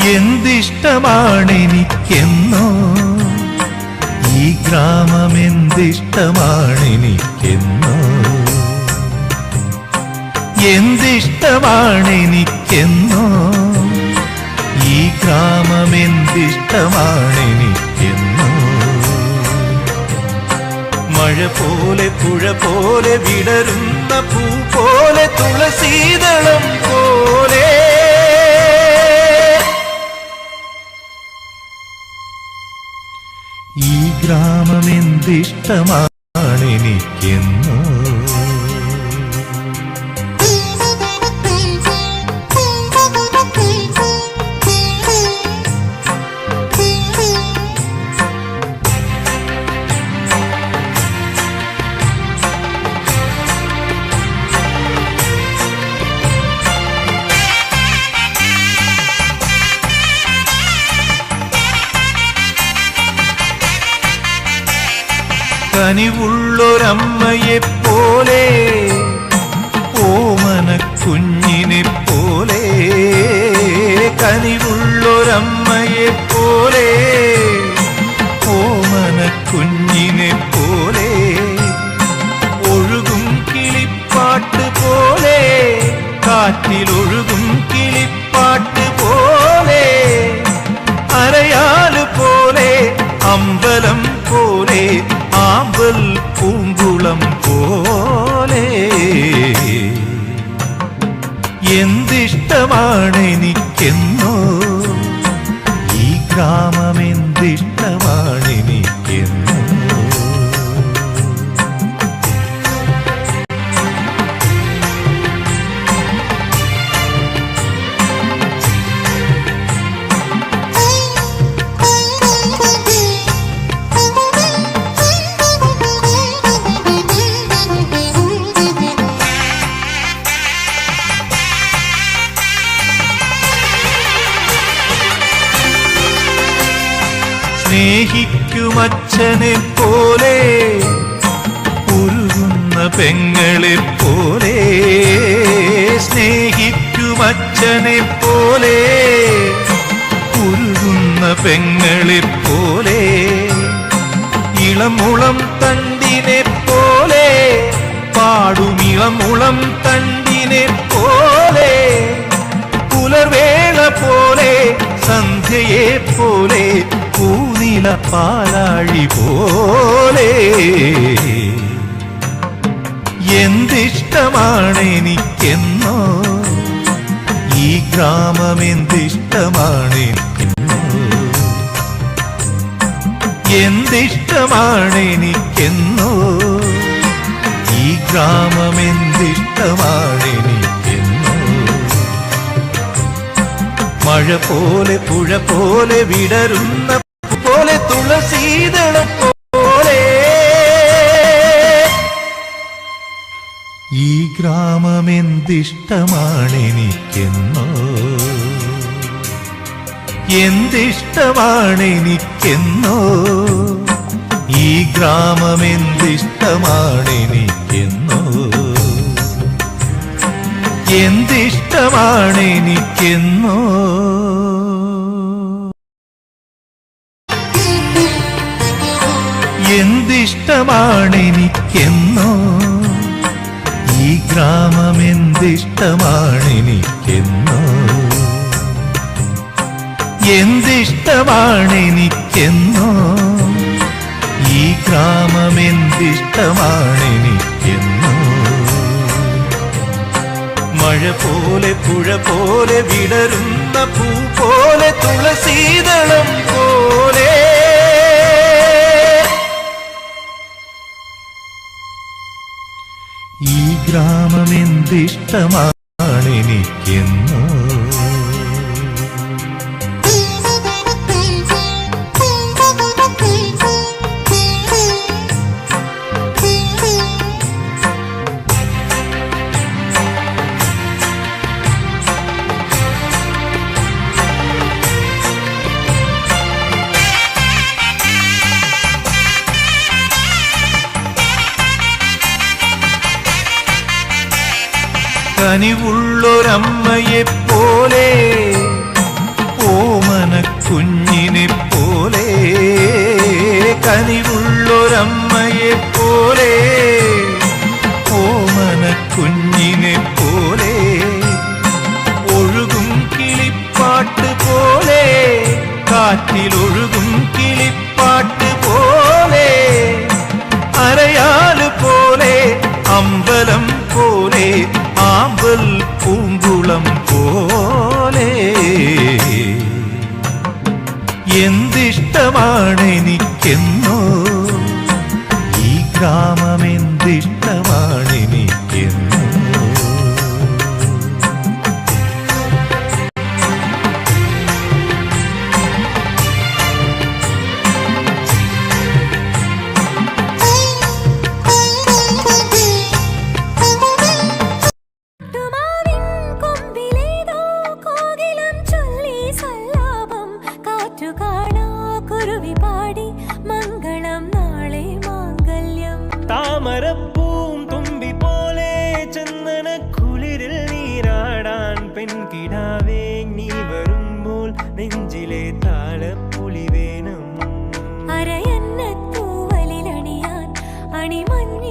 എന്തിഷ്ടമാണെനിക്കെന്നോ? ഈ ഗ്രാമം എന്തിഷ്ടമാണെനിക്കെന്നോ? എന്തിഷ്ടമാണെനിക്കെന്നോ ഈ ഗ്രാമം എന്തിഷ്ടമാണെനിക്കെന്നോ മഴ പോലെ പുഴ പോലെ വിടരുന്ന പൂ പോലെ തുളസീതളം പോലെ ഈ കനിവുള്ളൊരമ്മയെ പോലെ ഓമന കുഞ്ഞിനെ പോലെ കനിവുള്ളൊരമ്മയെ പോലെ ഓമന കുഞ്ഞിനെ പോലെ എന്തിഷ്ടമാണ് എനിക്കെന്നോ? ഈ ഗ്രാമം സ്നേഹിക്കുമച്ഛനെ പോലെ ഉരുകുന്ന പെങ്ങളെ പോലെ സ്നേഹിക്കുമച്ഛനെ പോലെ ഉരുകുന്ന പെങ്ങളെ പോലെ ഇളമുളം തണ്ടിനെ പോലെ പാടും ഇളമുളം തണ്ടിനെ പോലെ പുലർവേള പോലെ സന്ധ്യയെ പോലെ പൂനില പാലാഴി പോലെ. എന്തിഷ്ടമാണ് എനിക്കെന്നോ ഈ ഗ്രാമം എന്തിഷ്ടമാണ് എന്തിഷ്ടമാണ് എനിക്കെന്നോ ഈ ഗ്രാമം എന്തിഷ്ടമാണ് എനിക്കെന്നോ മഴ പോലെ പുഴ പോലെ വിടരുന്ന പോലെ. ഈ ഗ്രാമം എന്തിഷ്ടമാണ് എനിക്കെന്നോ? എന്തിഷ്ടമാണ് എനിക്കെന്നോ? ഈ ഗ്രാമം എന്തിഷ്ടമാണ് എനിക്കെന്നോ എന്തിഷ്ടമാണ് എനിക്കെന്നോ എന്തിഷ്ടമാണ് എനിക്കെന്നോ ഈ ഗ്രാമം എന്തിഷ്ടമാണെനിക്കെന്നോ? എന്തിഷ്ടമാണെനിക്കെന്നോ എന്തിഷ്ടമാണ് ഈ ഗ്രാമം എന്തിഷ്ടമാണെനിക്കെന്നോ മഴ പോലെ പുഴ പോലെ വിടരുന്ന പൂ പോലെ തുളസീതളം പോലെ ഈ ഗ്രാമം എന്തിഷ്ടമാണ് കനിവുള്ളൊരമ്മയെ പോലെ കുഞ്ഞിനെ പോലെ കനിവുള്ളൊരമ്മയെ പോലെ ഓമന കുഞ്ഞിനെ പോലെ ഒഴുകും കിളിപ്പാട്ട് പോലെ കാറ്റിലൊഴുകും കിളിപ്പാട്ട് പോലെ അരയാൽ പോലെ അമ്പലം പോലെ മാമ്പൽ പൂങ്കുളം പോലെ എന്തിഷ്ടമാണെനിക്കെന്നോ ഈ കാമ മരപ്പൂം തുമ്പി പോലെ ചന്ദന കുളിരിൽ നീരാടാൻ പെൺകിടാവേ നീ വരുമ്പോൾ നെഞ്ചിലെ താളപ്പുലി വേണം. അരയന്ന തൂവലിലണിയാൻ അണിമഞ്ഞ